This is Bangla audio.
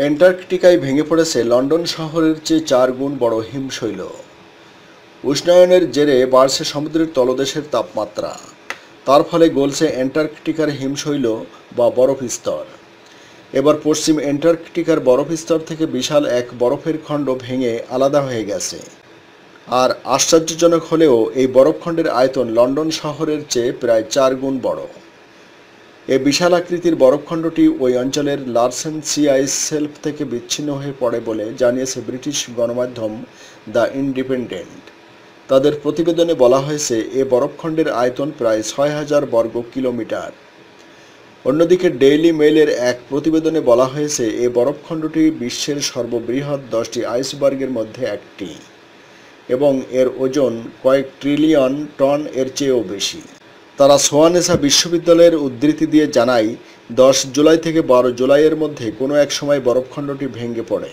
অ্যান্টার্কটিকায় ভেঙে পড়েছে লন্ডন শহরের চেয়ে চার গুণ বড় হিমশৈল। উষ্ণায়নের জেরে বাড়ছে সমুদ্রের তলদেশের তাপমাত্রা। তার ফলে গলছে অ্যান্টার্কটিকার হিমশৈল বা বরফ স্তর। এবার পশ্চিম অ্যান্টার্কটিকার বরফ স্তর থেকে বিশাল এক বরফের খণ্ড ভেঙে আলাদা হয়ে গেছে। আর আশ্চর্যজনক হলেও এই বরফখণ্ডের আয়তন লন্ডন শহরের চেয়ে প্রায় চার গুণ বড়। এ বিশাল আকৃতির বরফখণ্ডটি ওই অঞ্চলের লার্সেন সি আইস সেলফ থেকে বিচ্ছিন্ন হয়ে পড়ে বলে জানিয়েছে ব্রিটিশ গণমাধ্যম দ্য ইন্ডিপেন্ডেন্ট। তাদের প্রতিবেদনে বলা হয়েছে, এ বরফখণ্ডের আয়তন প্রায় ছয় হাজার বর্গ কিলোমিটার। অন্যদিকে ডেইলি মেইলের এক প্রতিবেদনে বলা হয়েছে, এ বরফখণ্ডটি বিশ্বের সর্ববৃহৎ দশটি আইসবার্গের মধ্যে একটি এবং এর ওজন কয়েক ট্রিলিয়ন টন এর চেয়েও বেশি। তারা সোয়ানেসা বিশ্ববিদ্যালয়ের উদ্ধৃতি দিয়ে জানায়, দশ জুলাই থেকে বারো জুলাইয়ের মধ্যে কোনো এক সময় বরফখণ্ডটি ভেঙে পড়ে।